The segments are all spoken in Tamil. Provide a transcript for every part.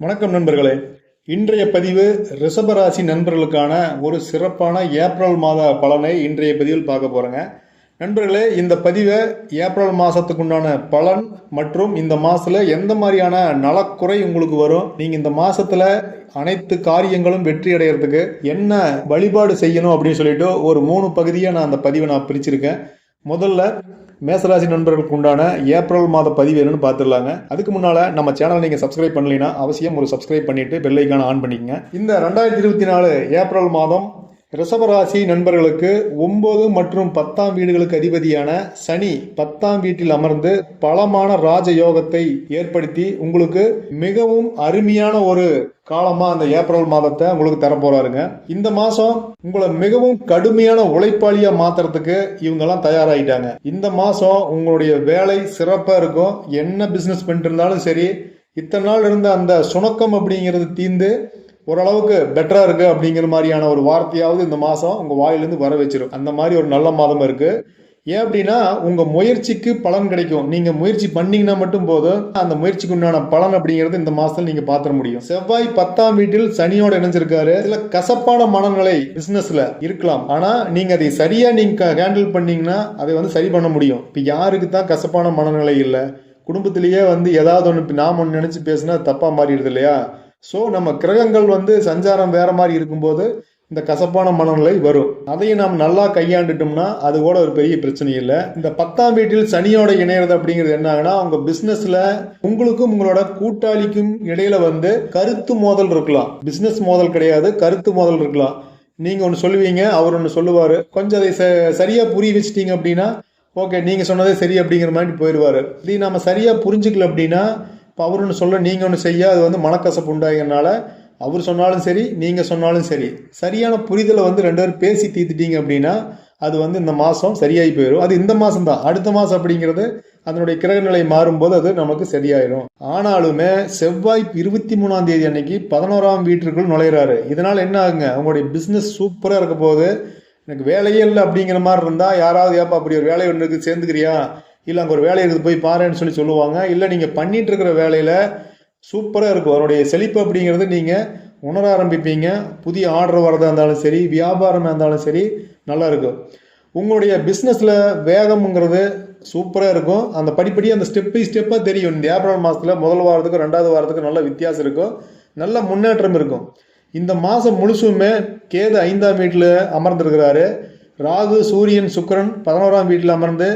வணக்கம் நண்பர்களே. இன்றைய பதிவு ரிஷபராசி நண்பர்களுக்கான ஒரு சிறப்பான ஏப்ரல் மாத பலனை இன்றைய பதிவில் பார்க்க போகிறேங்க நண்பர்களே இந்த பதிவை ஏப்ரல் மாதத்துக்குண்டான பலன் மற்றும் இந்த மாதத்தில் எந்த மாதிரியான நலக்குறை உங்களுக்கு வரும்? நீங்கள் இந்த மாதத்தில் அனைத்து காரியங்களும் வெற்றி அடைகிறதுக்கு என்ன வழிபாடு செய்யணும் அப்படின்னு சொல்லிட்டு ஒரு மூணு பகுதியாக நான் அந்த பதிவை நான் பிரிச்சிருக்கேன். முதல்ல மேசராசி நண்பர்களுக்கு உண்டான ஏப்ரல் மாத பதிவு என்னன்னு பார்த்துடலாங்க. அதுக்கு முன்னால் நம்ம சேனலை நீங்கள் சப்ஸ்கிரைப் பண்ணலைன்னா அவசியம் ஒரு சப்ஸ்கிரைப் பண்ணிவிட்டு பெல்லைக்கான ஆன் பண்ணிக்கங்க. இந்த ரெண்டாயிரத்தி இருபத்தி நாலு ஏப்ரல் மாதம் ரிஷபராசி நண்பர்களுக்கு ஒன்பது மற்றும் பத்தாம் வீடுகளுக்கு அதிபதியான சனி பத்தாம் வீட்டில் அமர்ந்து பலமான ராஜ யோகத்தை ஏற்படுத்தி உங்களுக்கு மிகவும் அருமையான ஒரு காலமா அந்த ஏப்ரல் மாதத்தை உங்களுக்கு தரப்போறாருங்க இந்த மாசம் உங்களை மிகவும் கடுமையான உழைப்பாளியா மாத்துறதுக்கு இவங்கெல்லாம் தயாராகிட்டாங்க இந்த மாசம் உங்களுடைய வேலை சிறப்பா இருக்கும். என்ன பிசினஸ் பண்ணிட்டு இருந்தாலும் சரி இத்தனை நாள் இருந்த அந்த சுணக்கம் அப்படிங்கிறது தீந்து ஓரளவுக்கு பெட்டரா இருக்கு அப்படிங்கிற மாதிரியான ஒரு வார்த்தையாவது இந்த மாசம் உங்க வாயிலிருந்து வர வச்சிடும் அந்த மாதிரி ஒரு நல்ல மாதம் இருக்கு. ஏன் அப்படின்னா உங்க முயற்சிக்கு பலன் கிடைக்கும். நீங்க முயற்சி பண்ணீங்கன்னா மட்டும் போதும். அந்த முயற்சிக்கு உண்டான பலன் அப்படிங்கிறது இந்த மாசத்துல நீங்க பாத்திர முடியும். செவ்வாய் பத்தாம் வீட்டில் சனியோட இணைஞ்சிருக்காரு. சில கசப்பான மனநிலை பிசினஸ்ல இருக்கலாம். ஆனா நீங்க அதை சரியா நீங்க ஹேண்டில் பண்ணீங்கன்னா அதை வந்து சரி பண்ண முடியும். இப்ப யாருக்கு தான் கசப்பான மனநிலை இல்லை? குடும்பத்திலேயே வந்து ஏதாவது ஒன்று நாம் ஒன்று நினச்சி பேசினா தப்பாக மாறிடுது இல்லையா? ஸோ நம்ம கிரகங்கள் வந்து சஞ்சாரம் வேற மாதிரி இருக்கும்போது இந்த கசப்பான மனநிலை வரும். அதையும் நாம் நல்லா கையாண்டுட்டோம்னா அது கூட ஒரு பெரிய பிரச்சனை இல்லை. இந்த பத்தாம் வீட்டில் சனியோட இணையிறது அப்படிங்கிறது என்ன ஆகுனா உங்க பிசினஸ்ல உங்களுக்கும் உங்களோட கூட்டாளிக்கும் இடையில வந்து கருத்து மோதல் இருக்கலாம். பிசினஸ் மோதல் கிடையாது கருத்து மோதல் இருக்கலாம். நீங்க ஒன்று சொல்லுவீங்க அவர் ஒன்று சொல்லுவாரு. கொஞ்சம் அதை ச- சரியா புரிய வச்சிட்டீங்க அப்படின்னா ஓகே நீங்க சொன்னதே சரி அப்படிங்கிற மாதிரி போயிடுவாரு. இது நம்ம சரியா புரிஞ்சுக்கல அப்படின்னா இப்போ அவர் ஒன்று சொல்ல நீங்கள் ஒன்று செய்ய அது வந்து மனக்கசப்பு உண்டாகிறனால அவர் சொன்னாலும் சரி நீங்கள் சொன்னாலும் சரி. சரியான புரிதலை வந்து ரெண்டு பேரும் பேசி தீர்த்துட்டீங்க அப்படின்னா அது வந்து இந்த மாதம் சரியாகி போயிடும் அது இந்த மாதம் தான் அடுத்த மாதம் அப்படிங்கிறது அதனுடைய கிரகநிலை மாறும்போது அது நமக்கு சரியாயிடும் ஆனாலுமே செவ்வாய் இருபத்தி மூணாம் தேதி அன்னைக்கு பதினோராம் வீட்டிற்குள் நுழையிறாரு. இதனால் என்ன ஆகுங்க? அவங்களுடைய பிஸ்னஸ் சூப்பராக இருக்க போகுது. எனக்கு வேலையே இல்லை அப்படிங்கிற மாதிரி இருந்தால் யாராவது ஏப்பா அப்படி ஒரு வேலை ஒன்றுக்கு சேர்ந்துக்கிறியா? இல்லை அங்கே ஒரு வேலை இருக்குது போய் பாருன்னு சொல்லி சொல்லுவாங்க. இல்லை நீங்கள் பண்ணிட்டு இருக்கிற வேலையில் சூப்பராக இருக்கும். அதனுடைய செழிப்பு அப்படிங்கிறது நீங்கள் உணர ஆரம்பிப்பீங்க. புதிய ஆர்டர் வரதாக இருந்தாலும் சரி வியாபாரமாக இருந்தாலும் சரி நல்லா இருக்கும். உங்களுடைய பிஸ்னஸில் வேகம்ங்கிறது சூப்பராக இருக்கும். அந்த படிப்படி அந்த ஸ்டெப் பை ஸ்டெப்பாக தெரியும். இந்த ஏப்ரல் மாதத்தில் முதல் வாரத்துக்கு ரெண்டாவது வாரத்துக்கு நல்ல வித்தியாசம் இருக்கும். நல்ல முன்னேற்றம் இருக்கும். இந்த மாதம் முழுசுமே கேது ஐந்தாம் வீட்டில் அமர்ந்திருக்கிறாரு. ராகு சூரியன் சுக்கிரன் பதினோராம் வீட்டில் அமர்ந்து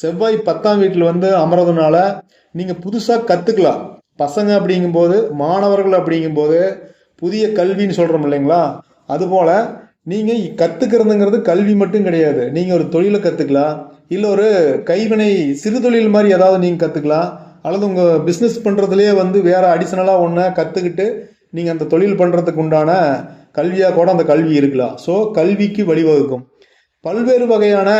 செவ்வாய் பத்தாம் வீட்டில் வந்து அமர்றதுனால நீங்கள் புதுசாக கற்றுக்கலாம் பசங்க அப்படிங்கும்போது மாணவர்கள் அப்படிங்கும்போது புதிய கல்வின்னு சொல்கிறோம் இல்லைங்களா? அதுபோல் நீங்கள் கற்றுக்கிறதுங்கிறது கல்வி மட்டும் கிடையாது. நீங்கள் ஒரு தொழிலை கற்றுக்கலாம் இல்லை ஒரு கைவினை சிறு தொழில் மாதிரி ஏதாவது நீங்கள் கற்றுக்கலாம் அல்லது உங்கள் பிஸ்னஸ் பண்ணுறதுலேயே வந்து வேறு அடிஷ்னலாக ஒன்றை கற்றுக்கிட்டு நீங்கள் அந்த தொழில் பண்ணுறதுக்கு உண்டான கல்வியாக கூட அந்த கல்வி இருக்கலாம். ஸோ கல்விக்கு வழிவகுக்கும். பல்வேறு வகையான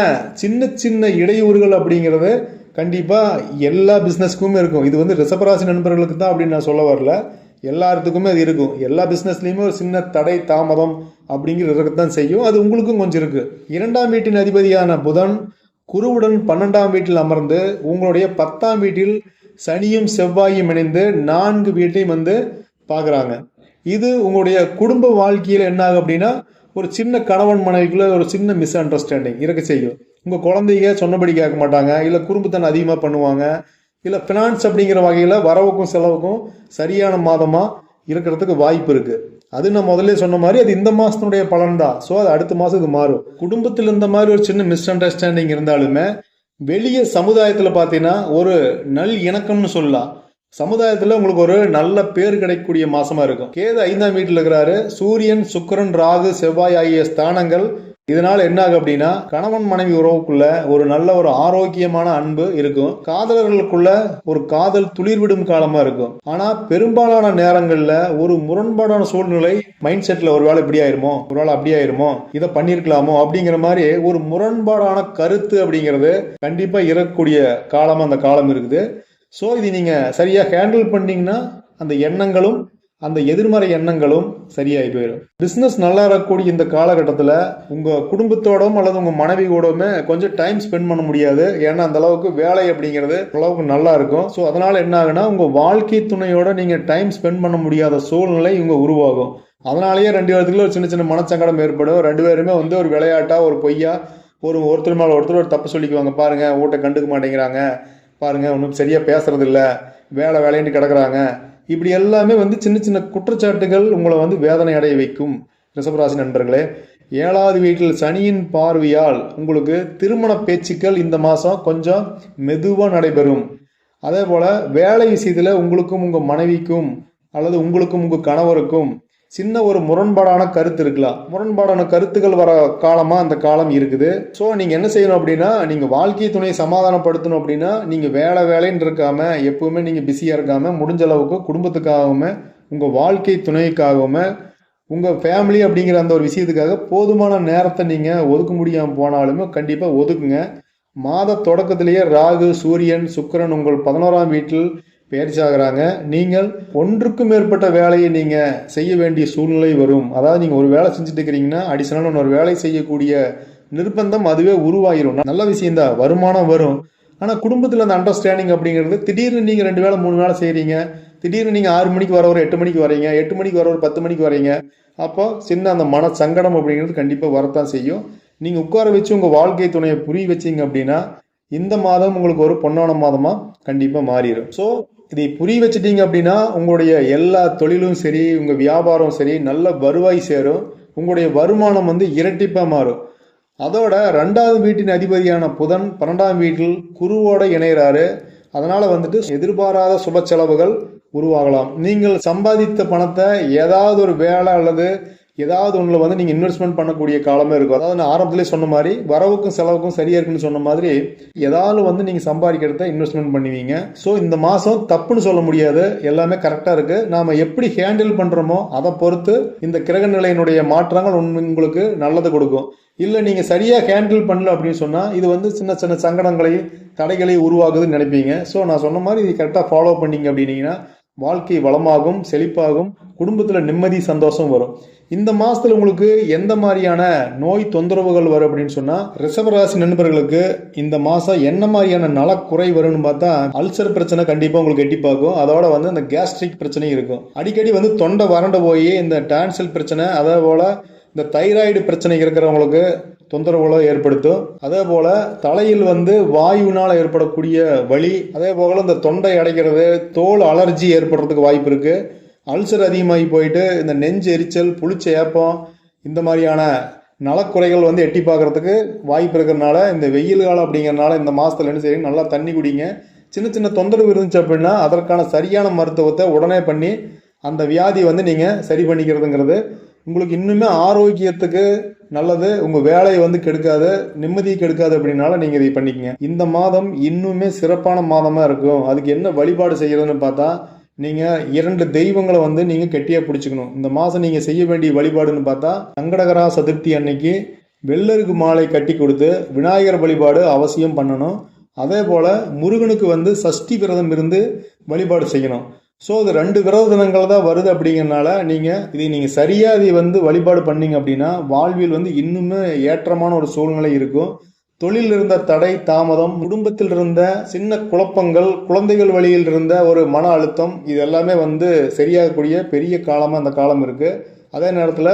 சின்ன சின்ன இடையூறுகள் அப்படிங்கிறது கண்டிப்பாக எல்லா பிஸ்னஸ்க்குமே இருக்கும். இது வந்து ரிசபராசி நண்பர்களுக்கு தான் அப்படின்னு நான் சொல்ல வரல. எல்லாத்துக்குமே அது இருக்கும். எல்லா பிஸ்னஸ்லேயுமே ஒரு சின்ன தடை தாமதம் அப்படிங்கிறது இருக்கத்தான் செய்யும். அது உங்களுக்கும் கொஞ்சம் இருக்குது இரண்டாம் வீட்டின் அதிபதியான புதன் குருவுடன் பன்னெண்டாம் வீட்டில் அமர்ந்து உங்களுடைய பத்தாம் வீட்டில் சனியும் செவ்வாயும் இணைந்து நான்கு வீட்டையும் வந்து பார்க்குறாங்க. இது உங்களுடைய குடும்ப வாழ்க்கையில் என்ன ஆகும் அப்படின்னா ஒரு சின்ன கணவன் மனைவிக்குள்ள ஒரு சின்ன மிஸ் அண்டர்ஸ்டாண்டிங் இருக்க செய்யும். உங்கள் குழந்தைங்க சொன்னபடி கேட்க மாட்டாங்க. இல்லை குறும்புத்தனம் அதிகமாக பண்ணுவாங்க. இல்லை ஃபினான்ஸ் அப்படிங்கிற வகையில் வரவுக்கும் செலவுக்கும் சரியான மாதமாக இருக்கிறதுக்கு வாய்ப்பு இருக்குது அது நான் முதல்ல சொன்ன மாதிரி அது இந்த மாதத்தினுடைய பலன் தான் ஸோ அது அடுத்த மாதம் இது மாறும். குடும்பத்தில் இந்த மாதிரி ஒரு சின்ன மிஸ் அண்டர்ஸ்டாண்டிங் இருந்தாலுமே வெளியே சமுதாயத்தில் பார்த்தீங்கன்னா ஒரு நல் இணக்கம்னு சொல்லலாம். சமுதாயத்தில் உங்களுக்கு ஒரு நல்ல பேர் கிடைக்கக்கூடிய மாசமா இருக்கும். கேது ஐந்தாம் வீட்டில் இருக்கிறாரு. சூரியன் சுக்கிரன் ராகு செவ்வாய் ஆகிய ஸ்தானங்கள். இதனால என்ன ஆகும் அப்படின்னா கணவன் மனைவி உறவுக்குள்ள ஒரு நல்ல ஒரு ஆரோக்கியமான அன்பு இருக்கும். காதலர்களுக்குள்ள ஒரு காதல் துளிர்விடும் காலமா இருக்கும். ஆனா பெரும்பாலான நேரங்கள்ல ஒரு முரண்பாடான சூழ்நிலை மைண்ட் செட்ல ஒரு வேளை இப்படி ஆயிருமோ? ஒரு வேலை அப்படி ஆயிருமோ? இதை பண்ணியிருக்கலாமோ? அப்படிங்கிற மாதிரி ஒரு முரண்பாடான கருத்து அப்படிங்கிறது கண்டிப்பா இறக்கக்கூடிய காலமா அந்த காலம் இருக்குது. ஸோ இது நீங்கள் சரியாக ஹேண்டில் பண்ணிங்கன்னா அந்த எண்ணங்களும் அந்த எதிர்மறை எண்ணங்களும் சரியாகி போயிடும். பிஸ்னஸ் நல்லா இருக்கக்கூடிய இந்த காலகட்டத்தில் உங்கள் குடும்பத்தோடும் அல்லது உங்கள் மனைவி கூடவுமே கொஞ்சம் டைம் ஸ்பெண்ட் பண்ண முடியாது. ஏன்னா அந்த அளவுக்கு வேலை அப்படிங்கிறது அளவுக்கு நல்லா இருக்கும். ஸோ அதனால் என்ன ஆகுனா உங்கள் வாழ்க்கை துணையோட நீங்கள் டைம் ஸ்பெண்ட் பண்ண முடியாத சூழ்நிலை இவங்க உருவாகும். அதனாலேயே ரெண்டு பேர்த்துக்குள்ள ஒரு சின்ன சின்ன மனச்சங்கடம் ஏற்படும். ரெண்டு பேருமே வந்து ஒரு விளையாட்டாக ஒரு பொய்யா ஒரு ஒருத்தர் மேலே ஒருத்தர் ஒரு தப்பு சொல்லிக்குவாங்க. பாருங்கள் ஊட்ட கண்டுக்க மாட்டேங்கிறாங்க. பாருங்க ஒன்றும் சரியாக பேசுகிறதில்ல வேலை வேலைன்னு கிடக்குறாங்க. இப்படி எல்லாமே வந்து சின்ன சின்ன குற்றச்சாட்டுகள் உங்களை வந்து வேதனை அடைய வைக்கும். ரிஷபராசி நண்பர்களே ஏழாவது வீட்டில் சனியின் பார்வையால் உங்களுக்கு திருமண பேச்சுக்கள் இந்த மாதம் கொஞ்சம் மெதுவாக நடைபெறும். அதே போல் வேலை விஷயத்தில் உங்களுக்கும் உங்கள் மனைவிக்கும் அல்லது உங்களுக்கும் உங்கள் கணவருக்கும் சின்ன ஒரு முரண்பாடான கருத்து இருக்கலாம். முரண்பாடான கருத்துக்கள் வர காலமாக அந்த காலம் இருக்குது. ஸோ நீங்கள் என்ன செய்யணும் அப்படின்னா நீங்கள் வாழ்க்கை துணையை சமாதானப்படுத்தணும் அப்படின்னா நீங்கள் வேலை வேலைன்னு இருக்காமல் எப்பவுமே நீங்கள் பிஸியாக இருக்காமல் முடிஞ்ச அளவுக்கு குடும்பத்துக்காகவும் உங்கள் வாழ்க்கை துணைக்காகவும் உங்கள் ஃபேமிலி அப்படிங்கிற அந்த ஒரு விஷயத்துக்காக போதுமான நேரத்தை நீங்கள் ஒதுக்க முடியாமல் போனாலுமே கண்டிப்பாக ஒதுக்குங்க. மாத தொடக்கத்திலேயே ராகு சூரியன் சுக்கிரன் உங்கள் பதினோராம் வீட்டில் பயிற்சி ஆகிறாங்க நீங்கள் ஒன்றுக்கும் மேற்பட்ட வேலையை நீங்கள் செய்ய வேண்டிய சூழ்நிலை வரும். அதாவது நீங்கள் ஒரு வேலை செஞ்சுட்டு இருக்கிறீங்கன்னா அடிஷனலாக இன்னொரு வேலை செய்யக்கூடிய நிர்பந்தம் அதுவே உருவாகிரும். நல்ல விஷயந்தான் வருமானம் வரும். ஆனால் குடும்பத்தில் அந்த அண்டர்ஸ்டாண்டிங் அப்படிங்கிறது திடீர்னு நீங்கள் ரெண்டு வேலை மூணு வேலை செய்கிறீங்க திடீர்னு நீங்கள் ஆறு மணிக்கு வர ஒரு எட்டு மணிக்கு வரீங்க எட்டு மணிக்கு வர ஒரு பத்து மணிக்கு வரீங்க அப்போ சின்ன அந்த மன சங்கடம் அப்படிங்கிறது கண்டிப்பாக வரத்தான் செய்யும். நீங்கள் உட்கார வச்சு உங்கள் வாழ்க்கை துணையை புரிய வச்சீங்க அப்படின்னா இந்த மாதம் உங்களுக்கு ஒரு பொன்னான மாதமாக கண்டிப்பாக மாறிடும் ஸோ இதை புரிய வச்சிட்டீங்க அப்படின்னா உங்களுடைய எல்லா தொழிலும் சரி உங்கள் வியாபாரம் சரி நல்ல வருவாய் சேரும். உங்களுடைய வருமானம் வந்து இரட்டிப்பாக மாறும். அதோட ரெண்டாவது வீட்டின் அதிபதியான புதன் பன்னெண்டாம் வீட்டில் குருவோட இணைகிறாரு அதனால் வந்துட்டு எதிர்பாராத சுப செலவுகள் உருவாகலாம். நீங்கள் சம்பாதித்த பணத்தை ஏதாவது ஒரு வேலை அல்லது ஏதாவது ஒன்றில் வந்து நீங்கள் இன்வெஸ்ட்மெண்ட் பண்ணக்கூடிய காலமே இருக்கும். அதாவது நான் ஆரம்பத்திலே சொன்ன மாதிரி வரவுக்கும் செலவுக்கும் சரியாக இருக்குன்னு சொன்ன மாதிரி ஏதாவது வந்து நீங்கள் சம்பாதிக்கிறத இன்வெஸ்ட்மெண்ட் பண்ணுவீங்க. ஸோ இந்த மாதம் தப்புன்னு சொல்ல முடியாது. எல்லாமே கரெக்டாக இருக்குது நாம் எப்படி ஹேண்டில் பண்ணுறோமோ அதை பொறுத்து இந்த கிரக நிலையினுடைய மாற்றங்கள் உங்களுக்கு நல்லது கொடுக்கும். இல்லை நீங்கள் சரியாக ஹேண்டில் பண்ணல அப்படின்னு சொன்னால் இது வந்து சின்ன சின்ன சங்கடங்களை தடைகளை உருவாகுதுன்னு நினைப்பீங்க. ஸோ நான் சொன்ன மாதிரி இது கரெக்டாக ஃபாலோ பண்ணீங்க அப்படின்னீங்கன்னா வாழ்க்கை வளமாகும் செழிப்பாகும் குடும்பத்தில் நிம்மதி சந்தோஷம் வரும். இந்த மாதத்தில் உங்களுக்கு எந்த மாதிரியான நோய் தொந்தரவுகள் வரும் அப்படின்னு சொன்னால் ரிஷபராசி நண்பர்களுக்கு இந்த மாதம் என்ன மாதிரியான நலக்குறை வரும்னு பார்த்தா அல்சர் பிரச்சனை கண்டிப்பாக உங்களுக்கு எட்டி பார்க்கும். அதோட வந்து இந்த கேஸ்ட்ரிக் பிரச்சனையும் இருக்கும். அடிக்கடி வந்து தொண்டை வறண்டு போய் இந்த டான்சல் பிரச்சனை அதே போல் இந்த தைராய்டு பிரச்சனை இருக்கிறவங்களுக்கு தொந்தரவுகளை ஏற்படுத்தும். அதே போல் தலையில் வந்து வாயுனால் ஏற்படக்கூடிய வலி அதே போல் இந்த தொண்டை அடைக்கிறது தோல் அலர்ஜி ஏற்படுறதுக்கு வாய்ப்பு இருக்குது அல்சர் அதிகமாகி போயிட்டு இந்த நெஞ்சு எரிச்சல் புளிச்ச ஏப்பம் இந்த மாதிரியான நலக்குறைகள் வந்து எட்டி பார்க்கறதுக்கு வாய்ப்பு இருக்கிறனால இந்த வெயில் காலம் அப்படிங்கிறனால இந்த மாதத்தில் என்ன செய்யுங்க நல்லா தண்ணி குடிங்க. சின்ன சின்ன தொந்தரவு இருந்துச்சு அப்படின்னா அதற்கான சரியான மருத்துவத்தை உடனே பண்ணி அந்த வியாதி வந்து நீங்கள் சரி பண்ணிக்கிறதுங்கிறது. உங்களுக்கு இன்னுமே ஆரோக்கியத்துக்கு நல்லது. உங்கள் வேலையை வந்து கெடுக்காது நிம்மதியை கெடுக்காது அப்படின்னால நீங்கள் இதை பண்ணிக்கங்க. இந்த மாதம் இன்னுமே சிறப்பான மாதமாக இருக்கும். அதுக்கு என்ன வழிபாடு செய்கிறதுன்னு பார்த்தா நீங்கள் இரண்டு தெய்வங்களை வந்து நீங்கள் கெட்டியாக பிடிச்சிக்கணும். இந்த மாதம் நீங்கள் செய்ய வேண்டிய வழிபாடுன்னு பார்த்தா சங்கடகரா சதுர்த்தி அன்னைக்கு வெள்ளருக்கு மாலை கட்டி கொடுத்து விநாயகர் வழிபாடு அவசியம் பண்ணணும். அதே போல் முருகனுக்கு வந்து சஷ்டி விரதம் இருந்து வழிபாடு செய்யணும். ஸோ இது ரெண்டு விரத தினங்கள் தான் வருது அப்படிங்கறனால நீங்கள் இதை நீங்கள் சரியாக இதை வந்து வழிபாடு பண்ணீங்க அப்படின்னா வாழ்வில் வந்து இன்னுமே ஏற்றமான ஒரு சூழ்நிலை இருக்கும். தொழில் இருந்த தடை தாமதம் குடும்பத்தில் இருந்த சின்ன குழப்பங்கள் குழந்தைகள் வழியில் இருந்த ஒரு மன அழுத்தம் இது எல்லாமே வந்து சரியாகக்கூடிய பெரிய காலமாக அந்த காலம் இருக்குது அதே நேரத்தில்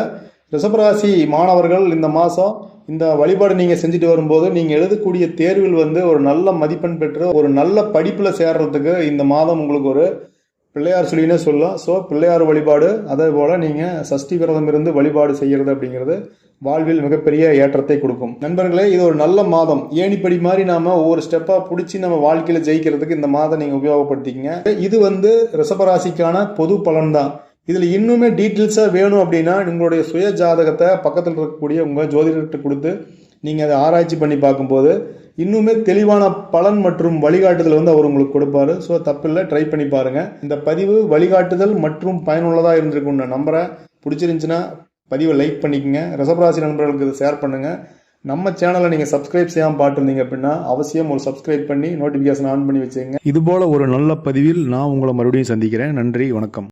ரிஷபராசி மாணவர்கள் இந்த மாதம் இந்த வழிபாடு நீங்கள் செஞ்சுட்டு வரும்போது நீங்கள் எழுதக்கூடிய தேர்வில் வந்து ஒரு நல்ல மதிப்பெண் பெற்று ஒரு நல்ல படிப்பில் சேர்றதுக்கு இந்த மாதம் உங்களுக்கு ஒரு பிள்ளையார் சொல்லினே சொல்லலாம். ஸோ பிள்ளையார் வழிபாடு அதே போல் நீங்கள் சஷ்டி விரதம் இருந்து வழிபாடு செய்கிறது அப்படிங்கிறது வாழ்வில் மிகப்பெரிய ஏற்றத்தை கொடுக்கும். நண்பர்களே இது ஒரு நல்ல மாதம். ஏணிப்படி மாதிரி நாம ஒவ்வொரு ஸ்டெப்பாக பிடிச்சி நம்ம வாழ்க்கையில் ஜெயிக்கிறதுக்கு இந்த மாதம் நீங்கள் உபயோகப்படுத்திக்கங்க? இது வந்து ரிஷபராசிக்கான பொது பலன் தான் இதில் இன்னுமே டீட்டெயில்ஸாக வேணும் அப்படின்னா உங்களுடைய சுய ஜாதகத்தை பக்கத்தில் இருக்கக்கூடிய உங்கள் ஜோதிடர்கிட்ட கொடுத்து நீங்கள் அதை ஆராய்ச்சி பண்ணி பார்க்கும்போது இன்னுமே தெளிவான பலன் மற்றும் வழிகாட்டுதல் வந்து அவர் உங்களுக்கு கொடுப்பாரு. ஸோ தப்பில்லை ட்ரை பண்ணி பாருங்கள் இந்த பதிவு வழிகாட்டுதல் மற்றும் பயனுள்ளதாக இருந்திருக்கும் நான் நம்புறேன். பிடிச்சிருந்துச்சுன்னா பதிவை லைக் பண்ணிக்கங்க. ரிஷபராசி நண்பர்களுக்கு இதை ஷேர் பண்ணுங்கள் நம்ம சேனலை நீங்கள் சப்ஸ்கிரைப் செய்யாமல் பார்த்துருந்தீங்க அப்படின்னா அவசியம் ஒரு சப்ஸ்கிரைப் பண்ணி நோட்டிஃபிகேஷன் ஆன் பண்ணி வச்சுங்க இதுபோல் ஒரு நல்ல பதிவில் நான் உங்களை மறுபடியும் சந்திக்கிறேன். நன்றி வணக்கம்.